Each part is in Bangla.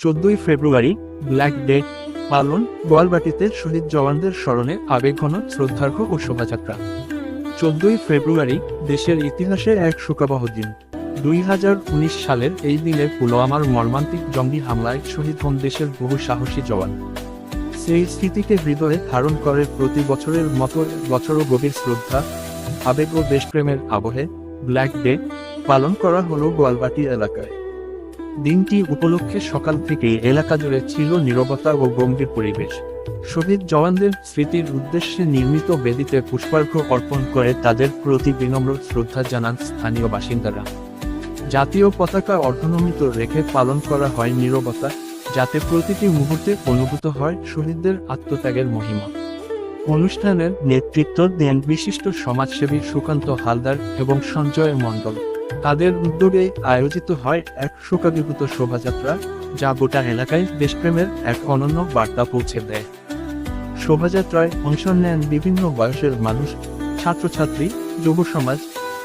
চোদ্দই ফেব্রুয়ারি ব্ল্যাক ডে পালন, গোয়ালবাটিতে শহীদ জওয়ানদের স্মরণে আবেগঘন শ্রদ্ধার্ঘ ও শোভাযাত্রা। চোদ্দই ফেব্রুয়ারি, দেশের ইতিহাসে এক শোকাবহ দিন। দুই হাজার উনিশ সালের এই দিনে পুলওয়ামার মর্মান্তিক জঙ্গি হামলায় শহীদ হন দেশের বহু সাহসী জওয়ান। সেই স্মৃতিকে হৃদয়ে ধারণ করে প্রতি বছরের মতো বছরও গভীর শ্রদ্ধা, আবেগ ও দেশপ্রেমের আবহে ব্ল্যাক ডে পালন করা হলো গোয়ালবাটি এলাকায়। দিনটি উপলক্ষে সকাল থেকে এলাকা জুড়ে ছিল নীরবতা ও গম্ভীর পরিবেশ। শহীদ জওয়ানদের স্মৃতির উদ্দেশ্যে নির্মিত বেদিতে পুষ্পার্ঘ অর্পণ করে তাদের প্রতি বিনম্র শ্রদ্ধা জানান স্থানীয় বাসিন্দারা। জাতীয় পতাকা অর্ধনমিত রেখে পালন করা হয় নীরবতা, যাতে প্রতিটি মুহূর্তে অনুভূত হয় শহীদদের আত্মত্যাগের মহিমা। অনুষ্ঠানের নেতৃত্ব দেন বিশিষ্ট সমাজসেবী সুকান্ত হালদার এবং সঞ্জয় মণ্ডল। তাদের উদ্যোগে আয়োজিত হয় এক শোকাভিভূত শোভাযাত্রা, যা গোটা এলাকায় দেশপ্রেমের এক অনন্য বার্তা পৌঁছে দেয়। শোভাযাত্রায় অংশ নেন বিভিন্ন বয়সের মানুষ, ছাত্রছাত্রী, যুব সমাজ,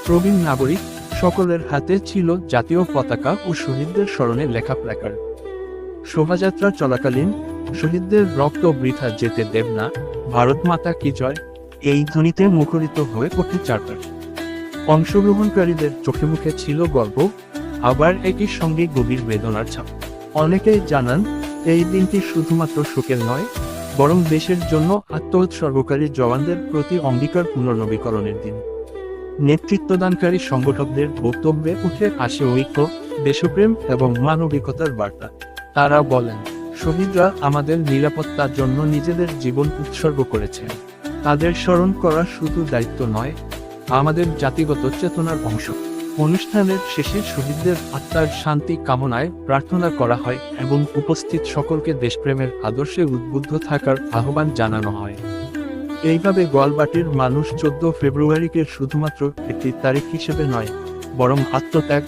প্রবীণ নাগরিক, সকলের হাতে ছিল জাতীয় পতাকা ও শহীদদের স্মরণে লেখা প্ল্যাকার্ড শোভাযাত্রা চলাকালীন শহীদদের রক্ত বৃথা যেতে দেব না, ভারত মাতা কি জয়, এই ধ্বনিতে মুখরিত হয়ে ওঠে চারপাশ। অংশগ্রহণকারীদের চোখে মুখে ছিল গল্প, আবার একই সঙ্গে গভীর বেদনার ছাপ। অনেকেই জানান, এই দিনটি শুধুমাত্র শোকের নয়, বরং দেশের জন্য আত্মোৎসর্গকারী জওয়ানদের প্রতি অঙ্গীকার পুনর্নবীকরণের দিন। নেতৃত্বদানকারী সংগঠকদের বক্তব্যে উঠে আসে ঐক্য, দেশপ্রেম এবং মানবিকতার বার্তা। তারা বলেন, শহীদরা আমাদের নিরাপত্তার জন্য নিজেদের জীবন উৎসর্গ করেছেন। তাদের স্মরণ করা শুধু দায়িত্ব নয় আমাদের জাতিগত চেতনার অংশ। অনুষ্ঠানের শেষে শহীদদের আত্মার শান্তি কামনায় প্রার্থনা করা হয় এবং উপস্থিত সকলকে দেশপ্রেমের আদর্শে উদ্বুদ্ধ থাকার আহ্বান জানানো হয়। এইভাবে গোয়ালবাটির মানুষ চোদ্দ ফেব্রুয়ারিকে শুধুমাত্র একটি তারিখ হিসেবে নয়, বরং আত্মত্যাগ,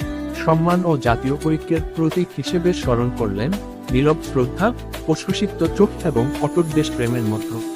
সম্মান ও জাতীয় ঐক্যের প্রতীক হিসেবে স্মরণ করলেন নীরব শ্রদ্ধা, প্রশসিত চোখ এবং অটুট দেশপ্রেমের মধ্যে।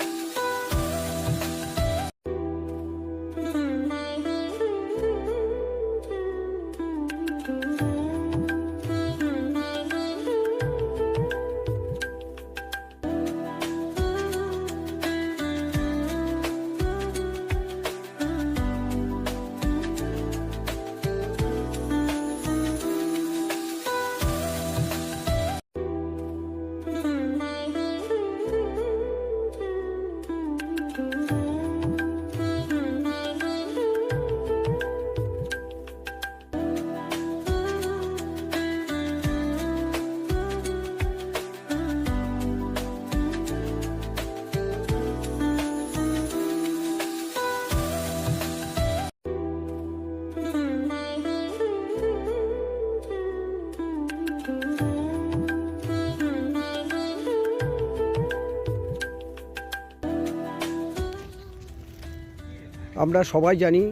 আমরা সবাই জানি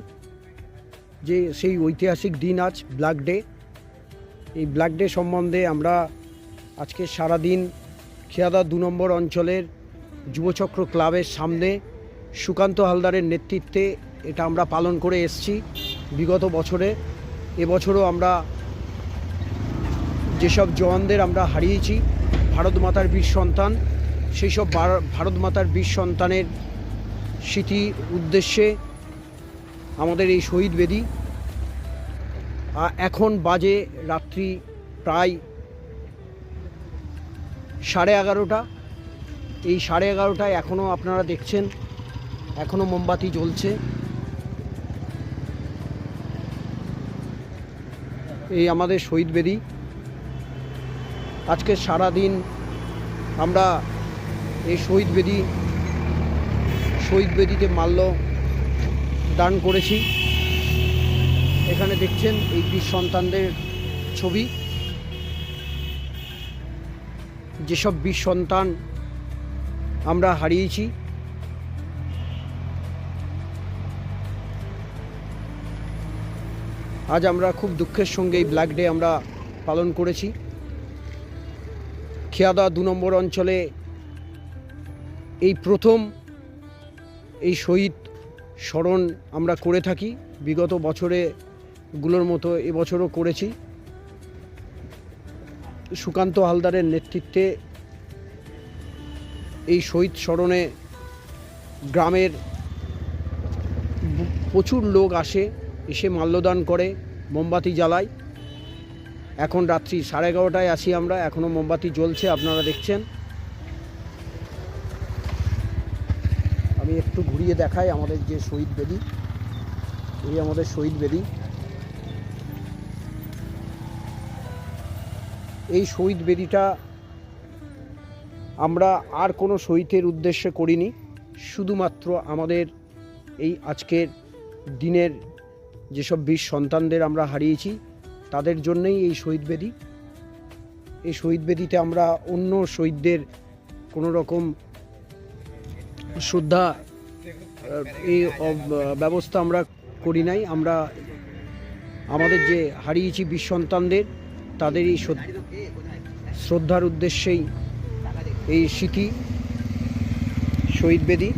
যে সেই ঐতিহাসিক দিন আজ ব্ল্যাক ডে এই ব্ল্যাক ডে সম্বন্ধে আমরা আজকে সারাদিন খেয়াদা দু নম্বর অঞ্চলের যুবচক্র ক্লাবের সামনে সুকান্ত হালদারের নেতৃত্বে এটা আমরা পালন করে এসছি বিগত বছরে। এবছরও আমরা যেসব জওয়ানদের আমরা হারিয়েছি, ভারত মাতার বীর সন্তান সেই সব ভারত মাতার বীর সন্তানের স্মৃতি উদ্দেশ্যে আমাদের এই শহীদ বেদি। এখন বাজে রাত্রি প্রায় সাড়ে এগারোটা। এই সাড়ে এগারোটায় এখনও আপনারা দেখছেন এখনও মোমবাতি জ্বলছে। এই আমাদের শহীদ বেদি। আজকে সারাদিন আমরা এই শহীদ বেদি, শহীদ বেদিতে মাল্য দান করেছি। এখানে দেখছেন এই বীর সন্তানদের ছবি। যেসব বীর সন্তান আমরা হারিয়েছি, আজ আমরা খুব দুঃখের সঙ্গে এই ব্ল্যাক ডে আমরা পালন করেছি। খেয়াদা দু নম্বর অঞ্চলে এই প্রথম এই শহীদ স্মরণ আমরা করে থাকি। বিগত বছরে গুলোর মতো এবছরও করেছি। সুকান্ত হালদারের নেতৃত্বে এই শহীদ স্মরণে গ্রামের প্রচুর লোক আসে, এসে মাল্যদান করে মোমবাতি জ্বালায়। এখন রাত্রি সাড়ে এগারোটায় আসি আমরা এখনও মোমবাতি জ্বলছে, আপনারা দেখছেন। আমি একটু ঘুরিয়ে দেখাই আমাদের যে শহীদ বেদি। এই আমাদের শহীদ বেদি। এই শহীদ বেদিটা আমরা আর কোনো শহীদের উদ্দেশ্যে করিনি, শুধুমাত্র আমাদের এই আজকের দিনের যেসব বীর সন্তানদের আমরা হারিয়েছি, তাদের জন্যই এই শহীদ বেদি। এই শহীদ বেদিতে আমরা অন্য শহীদদের কোনো রকম শ্রদ্ধা এই ব্যবস্থা আমরা করি নাই। আমরা আমাদের যে হারিয়েছি বিশ্ব সন্তানদের, তাদের এই শ্রদ্ধার উদ্দেশ্যেই এই স্মৃতি শহীদ বেদি